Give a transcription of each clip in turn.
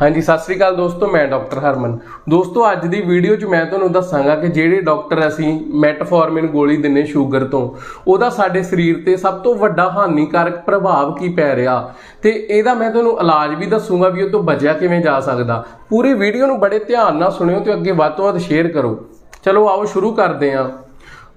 ਹਾਂਜੀ, ਸਤਿ ਸ੍ਰੀ ਅਕਾਲ ਦੋਸਤੋ, ਮੈਂ ਡਾਕਟਰ ਹਰਮਨ। ਦੋਸਤੋ, ਅੱਜ ਦੀ ਵੀਡੀਓ 'ਚ ਮੈਂ ਤੁਹਾਨੂੰ ਦੱਸਾਂਗਾ ਕਿ ਜਿਹੜੇ ਡਾਕਟਰ ਅਸੀਂ ਮੈਟਫੋਰਮਿਨ ਗੋਲੀ ਦਿੰਨੇ ਸ਼ੂਗਰ ਤੋਂ, ਉਹਦਾ ਸਾਡੇ ਸਰੀਰ ਤੇ ਸਭ ਤੋਂ ਵੱਡਾ ਹਾਨੀਕਾਰਕ ਪ੍ਰਭਾਵ ਕੀ ਪੈ ਰਿਹਾ? ਤੇ ਇਹਦਾ ਮੈਂ ਤੁਹਾਨੂੰ ਇਲਾਜ ਵੀ ਦੱਸੂਗਾ ਵੀ ਉਹ ਤੋਂ ਬਚਿਆ ਕਿਵੇਂ ਜਾ ਸਕਦਾ। ਪੂਰੀ ਵੀਡੀਓ ਨੂੰ ਬੜੇ ਧਿਆਨ ਨਾਲ ਸੁਣਿਓ ਤੇ ਅੱਗੇ ਵੱਧ ਤੋਂ ਵੱਧ ਸ਼ੇਅਰ ਕਰੋ। ਚਲੋ, ਆਓ ਸ਼ੁਰੂ ਕਰਦੇ ਹਾਂ।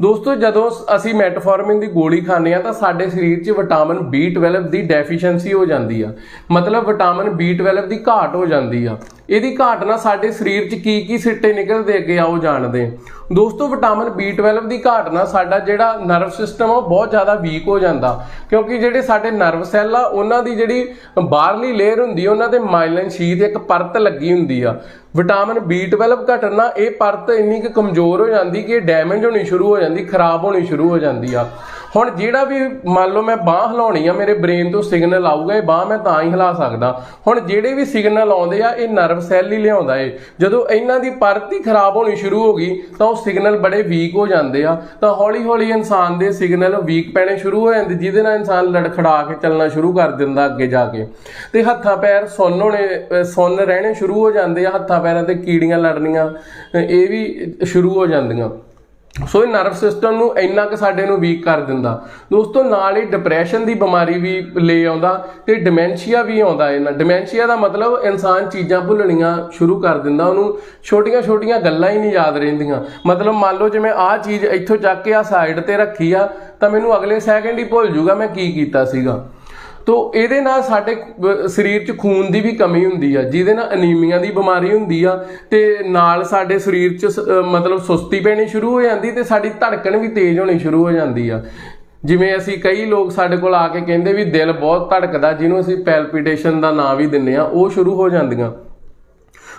ਦੋਸਤੋ, ਜਦੋਂ ਅਸੀਂ ਮੈਟਫੋਰਮਿਨ ਦੀ ਗੋਲੀ ਖਾਂਦੇ ਆ ਤਾਂ ਸਾਡੇ ਸਰੀਰ 'ਚ ਵਿਟਾਮਿਨ B12 ਦੀ ਡੈਫੀਸ਼ੀਐਂਸੀ ਹੋ ਜਾਂਦੀ ਆ। ਮਤਲਬ ਵਿਟਾਮਿਨ B12 ਦੀ ਘਾਟ ਹੋ ਜਾਂਦੀ ਆ। ਇਹਦੀ ਘਾਟ ਨਾਲ ਸਾਡੇ ਸਰੀਰ 'ਚ ਕੀ ਕੀ ਸਿੱਟੇ ਨਿਕਲਦੇ ਅੱਗੇ ਆਓ ਜਾਣਦੇ। ਦੋਸਤੋ ਵਿਟਾਮਿਨ B12 ਦੀ ਘਾਟ ਨਾਲ ਸਾਡਾ ਜਿਹੜਾ ਨਰਵ ਸਿਸਟਮ ਆ, ਉਹ ਬਹੁਤ ਜ਼ਿਆਦਾ ਵੀਕ ਹੋ ਜਾਂਦਾ। ਕਿਉਂਕਿ ਜਿਹੜੇ ਸਾਡੇ ਨਰਵ ਸੈੱਲ ਆ, ਉਹਨਾਂ ਦੀ ਜਿਹੜੀ ਬਾਹਰਲੀ ਲੇਅਰ ਹੁੰਦੀ ਉਹਨਾਂ ਤੇ ਮਾਈਲਿਨ ਸ਼ੀਥ ਇੱਕ ਪਰਤ ਲੱਗੀ ਹੁੰਦੀ ਆ। ਵਿਟਾਮਿਨ B12 ਘਟਣ ਨਾਲ ਇਹ ਪਰਤ ਇੰਨੀ ਕੁ ਕਮਜ਼ੋਰ ਹੋ ਜਾਂਦੀ ਕਿ ਇਹ ਡੈਮੇਜ ਹੋਣੀ ਸ਼ੁਰੂ ਹੋ ਜਾਂਦੀ, ਖਰਾਬ ਹੋਣੀ ਸ਼ੁਰੂ ਹੋ ਜਾਂਦੀ ਆ। ਹੁਣ ਜਿਹੜਾ ਵੀ ਮੰਨ ਲਓ ਮੈਂ ਬਾਹ ਹਿਲਾਉਣੀ ਆ, ਮੇਰੇ ਬ੍ਰੇਨ ਤੋਂ ਸਿਗਨਲ ਆਊਗਾ, ਇਹ ਬਾਹ ਮੈਂ ਤਾਂ ਹੀ ਹਿਲਾ ਸਕਦਾ। ਹੁਣ ਜਿਹੜੇ ਵੀ ਸਿਗਨਲ ਆਉਂਦੇ ਆ, ਇਹ ਨਰਵ ਸੈੱਲ ਹੀ ਲਿਆਉਂਦਾ ਏ। ਜਦੋਂ ਇਹਨਾਂ ਦੀ ਪਰਤ ਹੀ ਖਰਾਬ ਹੋਣੀ ਸ਼ੁਰੂ ਹੋ ਗਈ, ਤਾਂ ਉਹ ਸਿਗਨਲ ਬੜੇ ਵੀਕ ਹੋ ਜਾਂਦੇ ਆ। ਤਾਂ ਹੌਲੀ ਹੌਲੀ ਇਨਸਾਨ ਦੇ ਸਿਗਨਲ ਵੀਕ ਪੈਣੇ ਸ਼ੁਰੂ ਹੋ ਜਾਂਦੇ, ਜਿਹਦੇ ਨਾਲ ਇਨਸਾਨ ਲੜਖੜਾ ਕੇ ਚੱਲਣਾ ਸ਼ੁਰੂ ਕਰ ਦਿੰਦਾ ਅੱਗੇ ਜਾ ਕੇ। ਤੇ ਹੱਥਾਂ ਪੈਰ ਸੁੰਨ ਹੋਣੇ, ਅਹ ਸੁੰਨ ਰਹਿਣੇ ਸ਼ੁਰੂ ਹੋ ਜਾਂਦੇ ਆ, ਹੱਥਾਂ ਪੈਰਾਂ ਤੇ ਕੀੜੀਆਂ ਲੜਨੀਆਂ, ਇਹ ਵੀ ਸ਼ੁਰੂ ਹੋ ਜਾਂਦੀਆਂ। ਸੋ ਇਹ ਨਰਵ ਸਿਸਟਮ ਨੂੰ ਇੰਨਾ ਕਿ ਸਾਡੇ ਨੂੰ ਵੀਕ ਕਰ ਦਿੰਦਾ। ਦੋਸਤੋ, ਨਾਲ ਹੀ ਡਿਪਰੈਸ਼ਨ ਦੀ ਬਿਮਾਰੀ ਵੀ ਲੈ ਆਉਂਦਾ ਤੇ ਡਿਮੈਂਸ਼ੀਆ ਵੀ ਆਉਂਦਾ ਇਹਨਾਂ। ਡਿਮੈਂਸ਼ੀਆ ਦਾ ਮਤਲਬ ਇਨਸਾਨ ਚੀਜ਼ਾਂ ਭੁੱਲਣੀਆਂ ਸ਼ੁਰੂ ਕਰ ਦਿੰਦਾ, ਉਹਨੂੰ ਛੋਟੀਆਂ-ਛੋਟੀਆਂ ਗੱਲਾਂ ਹੀ ਨਹੀਂ ਯਾਦ ਰਹਿੰਦੀਆਂ। ਮਤਲਬ ਮੰਨ ਲਓ ਜਿਵੇਂ ਆਹ ਚੀਜ਼ ਇੱਥੋਂ ਚੱਕ ਕੇ ਆ ਸਾਈਡ ਤੇ ਰੱਖੀ ਆ, ਤਾਂ ਮੈਨੂੰ ਅਗਲੇ ਸੈਕਿੰਡ ਹੀ ਭੁੱਲ ਜੂਗਾ ਮੈਂ ਕੀ ਕੀਤਾ ਸੀਗਾ। ਤੋ ਇਹਦੇ ਨਾਲ ਸਾਡੇ ਸਰੀਰ 'ਚ ਖੂਨ ਦੀ ਵੀ ਕਮੀ ਹੁੰਦੀ ਆ, ਜਿਹਦੇ ਨਾਲ ਅਨੀਮੀਆ ਦੀ ਬਿਮਾਰੀ ਹੁੰਦੀ ਆ, ਤੇ ਨਾਲ ਸਾਡੇ ਸਰੀਰ 'ਚ ਸ- ਮਤਲਬ ਸੁਸਤੀ ਪੈਣੀ ਸ਼ੁਰੂ ਹੋ ਜਾਂਦੀ ਤੇ ਸਾਡੀ ਧੜਕਣ ਵੀ ਤੇਜ਼ ਹੋਣੀ ਸ਼ੁਰੂ ਹੋ ਜਾਂਦੀ ਆ। ਜਿਵੇਂ ਅਸੀਂ ਕਈ ਲੋਕ ਸਾਡੇ ਕੋਲ ਆ ਕੇ ਕਹਿੰਦੇ ਵੀ ਦਿਲ ਬਹੁਤ ਧੜਕਦਾ, ਜਿਹਨੂੰ ਅਸੀਂ ਪੈਲਪੀਟੇਸ਼ਨ ਦਾ ਨਾਂ ਵੀ ਦਿੰਨੇ ਆ, ਉਹ ਸ਼ੁਰੂ ਹੋ ਜਾਂਦੀਆਂ।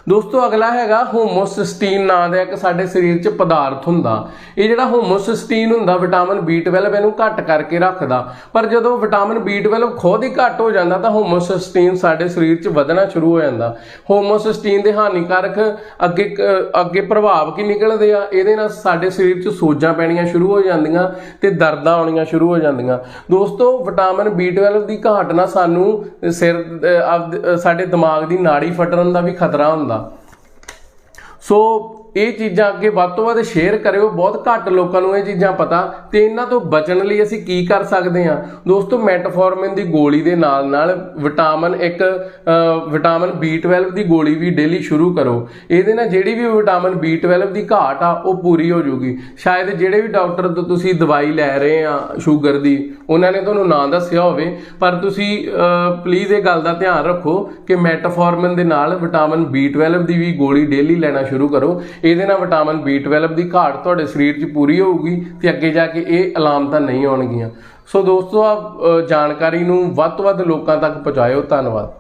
ਦੋਸਤੋ, ਅਗਲਾ ਹੈਗਾ ਹੋਮੋਸਿਸਟੀਨ ਨਾਂ ਦਾ ਇੱਕ ਸਾਡੇ ਸਰੀਰ 'ਚ ਪਦਾਰਥ ਹੁੰਦਾ। ਇਹ ਜਿਹੜਾ ਹੋਮੋਸਿਸਟੀਨ ਹੁੰਦਾ, ਵਿਟਾਮਿਨ B12 ਇਹਨੂੰ ਘੱਟ ਕਰਕੇ ਰੱਖਦਾ। ਪਰ ਜਦੋਂ ਵਿਟਾਮਿਨ B12 ਖੁਦ ਹੀ ਘੱਟ ਹੋ ਜਾਂਦਾ, ਤਾਂ ਹੋਮੋਸਿਸਟੀਨ ਸਾਡੇ ਸਰੀਰ 'ਚ ਵਧਣਾ ਸ਼ੁਰੂ ਹੋ ਜਾਂਦਾ। ਹੋਮੋਸਿਸਟੀਨ ਦੇ ਹਾਨੀਕਾਰਕ ਅੱਗੇ ਅੱਗੇ ਪ੍ਰਭਾਵ ਕੀ ਨਿਕਲਦੇ ਆ? ਇਹਦੇ ਨਾਲ ਸਾਡੇ ਸਰੀਰ 'ਚ ਸੋਜਾਂ ਪੈਣੀਆਂ ਸ਼ੁਰੂ ਹੋ ਜਾਂਦੀਆਂ ਤੇ ਦਰਦਾਂ ਆਉਣੀਆਂ ਸ਼ੁਰੂ ਹੋ ਜਾਂਦੀਆਂ। ਦੋਸਤੋ, ਵਿਟਾਮਿਨ B12 ਦੀ ਘਾਟ ਨਾਲ ਸਾਨੂੰ ਸਿਰ ਸਾਡੇ ਦਿਮਾਗ ਦੀ ਨਾੜੀ ਫਟਣ ਦਾ ਵੀ ਖਤਰਾ ਹੁੰਦਾ। 뭔가 ਸੋ ਇਹ ਚੀਜ਼ਾਂ ਅੱਗੇ ਵੱਧ ਤੋਂ ਵੱਧ ਸ਼ੇਅਰ ਕਰਿਓ ਬਹੁਤ ਘੱਟ ਲੋਕਾਂ ਨੂੰ ਇਹ ਚੀਜ਼ਾਂ ਪਤਾ ਤੇ ਇਹਨਾਂ ਤੋਂ ਬਚਣ ਲਈ ਅਸੀਂ ਕੀ ਕਰ ਸਕਦੇ ਹਾਂ? ਦੋਸਤੋ ਮੈਟਫੋਰਮਿਨ ਦੀ ਗੋਲੀ ਦੇ ਨਾਲ ਨਾਲ ਵਿਟਾਮਿਨ ਇੱਕ ਅਹ, ਵਿਟਾਮਿਨ B12 ਦੀ ਗੋਲੀ ਵੀ ਡੇਲੀ ਸ਼ੁਰੂ ਕਰੋ। ਇਹਦੇ ਨਾਲ ਜਿਹੜੀ ਵੀ ਵਿਟਾਮਿਨ B12 ਦੀ ਘਾਟ ਆ ਉਹ ਪੂਰੀ ਹੋ ਜੂਗੀ ਸ਼ਾਇਦ ਜਿਹੜੇ ਵੀ ਡਾਕਟਰ ਤੋਂ ਤੁਸੀਂ ਦਵਾਈ ਲੈ ਰਹੇ ਆ ਸ਼ੂਗਰ ਦੀ ਉਹਨਾਂ ਨੇ ਤੁਹਾਨੂੰ ਨਾਂ ਦੱਸਿਆ ਹੋਵੇ ਪਰ ਤੁਸੀਂ ਪਲੀਜ਼ ਇਹ ਗੱਲ ਦਾ ਧਿਆਨ ਰੱਖੋ ਕਿ ਮੈਟਫੋਰਮਿਨ ਦੇ ਨਾਲ ਵਿਟਾਮਿਨ B12 ਦੀ ਵੀ ਗੋਲੀ ਡੇਲੀ ਲੈਣਾ ਸ਼ੁਰੂ ਸ਼ੁਰੂ ਕਰੋ। ਇਹਦੇ ਨਾਲ ਵਿਟਾਮਿਨ B12 ਦੀ ਘਾਟ ਤੁਹਾਡੇ ਸਰੀਰ 'ਚ ਪੂਰੀ ਹੋਊਗੀ ਤੇ ਅੱਗੇ ਜਾ ਕੇ ਇਹ ਅਲਾਮਤਾਂ ਨਹੀਂ ਆਉਣਗੀਆਂ। ਸੋ ਦੋਸਤੋ ਆ ਜਾਣਕਾਰੀ ਨੂੰ ਵੱਧ ਤੋਂ ਵੱਧ ਲੋਕਾਂ ਤੱਕ ਪਹੁੰਚਾਇਓ। ਧੰਨਵਾਦ।